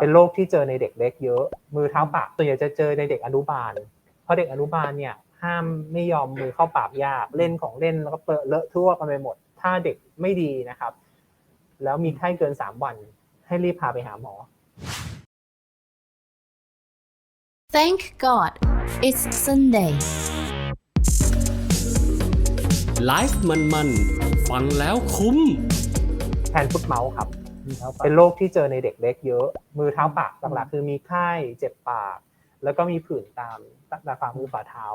เป็นโรคที่เจอในเด็กเล็กเยอะ มือเท้าปากส่วนใหญ่จะเจอในเด็กอนุบาล เพราะเด็กอนุบาลเนี่ยห้ามไม่ยอมมือเข้าปากยากเล่นของเล่นแล้วก็เปรอะเลอะทั่วกันไปหมด ถ้าเด็กไม่ดีนะครับ แล้วมีไข้เกินสามวัน ให้รีบพาไปหาหมอ Thank God it's Sunday ไลฟ์มันๆ ฟังแล้วคุ้ม แทนฟุตเมาส์ครับ เป็นโรคที่เจอในเด็กเล็กเยอะ มือเท้าปากหลักๆคือมีไข้เจ็บปาก แล้วก็มีผื่นตามตาฝ่ามือฝ่าเท้า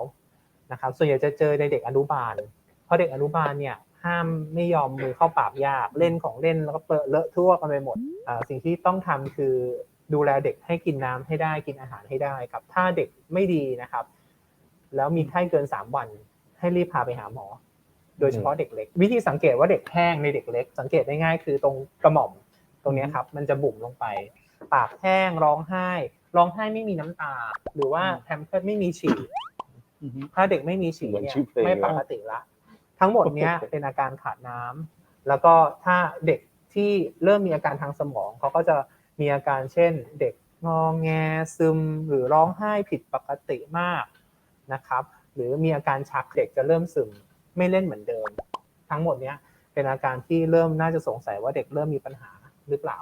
นะครับส่วนใหญ่จะเจอในเด็กอนุบาล เพราะเด็กอนุบาลเนี่ยห้ามไม่ยอมมือเข้าปากยากเล่นของเล่นแล้วก็เปรอะเลอะทั่วกันไปหมดอ่าสิ่งที่ต้องทำคือดูแลเด็กให้กินน้ำให้ได้กินอาหารให้ได้ครับ ถ้าเด็กไม่ดีนะครับ แล้วมีไข้เกินสามวัน ให้รีบพาไปหาหมอ โดยเฉพาะเด็กเล็ก วิธีสังเกตว่าเด็กแห้งในเด็กเล็ก สังเกตได้ง่ายคือตรงกระหม่อม ตรงเนี้ยครับ มันจะบุ๋มลงไป ปากแห้งร้องไห้ ร้องไห้ไม่มีน้ำตา หรือว่าแพมเพิร์สไม่มีฉี่ถ้าเด็กไม่มีฉี่เหมือนเนี่ยชื่อเพลงไม่เลยปกติละ ทั้งหมดเนี้ยเป็นอาการขาดน้ำแล้วก็ถ้าเด็กที่เริ่มมีอาการทางสมองเขาก็จะมีอาการเช่น เด็กงองแงซึมหรือร้องไห้ผิดปกติมากนะครับ หรือมีอาการชักเด็กจะเริ่มซึมไม่เล่นเหมือนเดิม ทั้งหมดเนี้ยเป็นอาการที่เริ่มน่าจะสงสัยว่าเด็กเริ่มมีปัญหา หรือเปล่า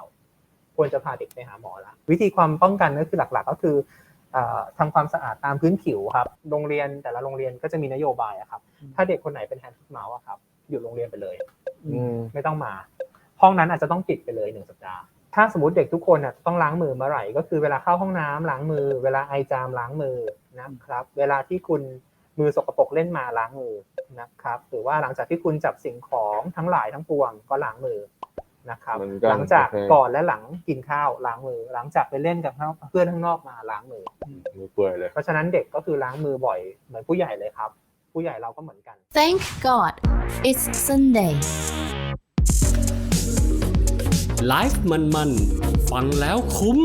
ควรจะพาเด็กไปหาหมอละวิธีความป้องกันก็คือหลัก ๆ ก็คือเอ่อทำความสะอาดตามพื้นผิวครับ โรงเรียนแต่ละโรงเรียนก็จะมีนโยบายอะครับ ถ้าเด็กคนไหนเป็นแฮนด์ฟุตเมาส์อะครับหยุดโรงเรียนไปเลยอืมไม่ต้องมา ห้องนั้นอาจจะต้องปิดไปเลยหนึ่งสัปดาห์ ถ้าสมมติเด็กทุกคนน่ะต้องล้างมือเมื่อไหร่ ก็คือเวลาเข้าห้องน้ำล้างมือ เวลาไอจามล้างมือนะครับ เวลาที่คุณมือสกปรกเล่นมาล้างมือนะครับ หรือว่าหลังจากที่คุณจับสิ่งของทั้งหลายทั้งปวงก็ล้างมือ นะครับเหมือนกันหลังจากโอเคก่อนและหลังกินข้าวล้างมือ หลังจากไปเล่นกับเพื่อนข้างนอกมาล้างมือมือเปื่อยเลยเพราะฉะนั้นเด็กก็คือล้างมือบ่อยเหมือนผู้ใหญ่เลยครับ ผู้ใหญ่เราก็เหมือนกัน Thank God it's Sunday ไลฟ์มันๆ ฟังแล้วคุ้ม